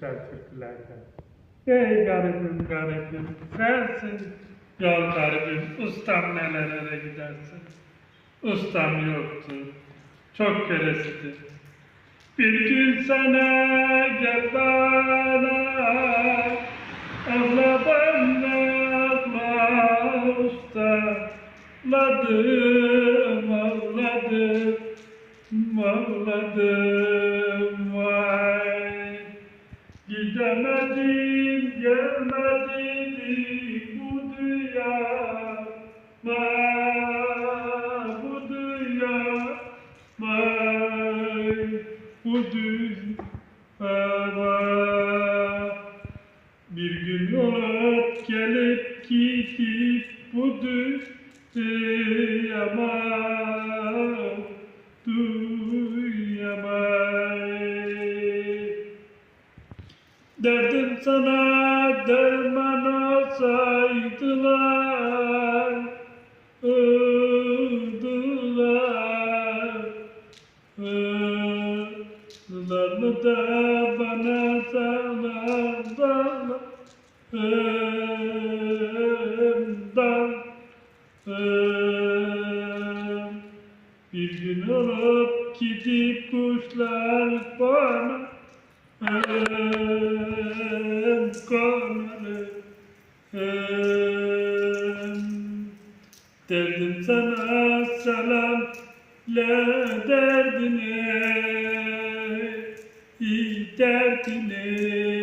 güzel. Ey garibim garibim sensin yol garibim ustam nelere gidersin. Ustam yoktu çok keresidir. Bir gün sana gel bana Abla benle usta Ağladım, ağladım, ağladım vay Gidemedim, gelmedim bu dünyama Bu dünyama Bu dünyama. Bir gün olup gelip gidip bu dünyama Derdim sana derman olsaydılar Öldüler Öldüler mı da bana sağlarlar Ömdan Öm Bir gün olup gidip kuşlar bana Öm Öm Derdim sana selam le derdine iyi derdine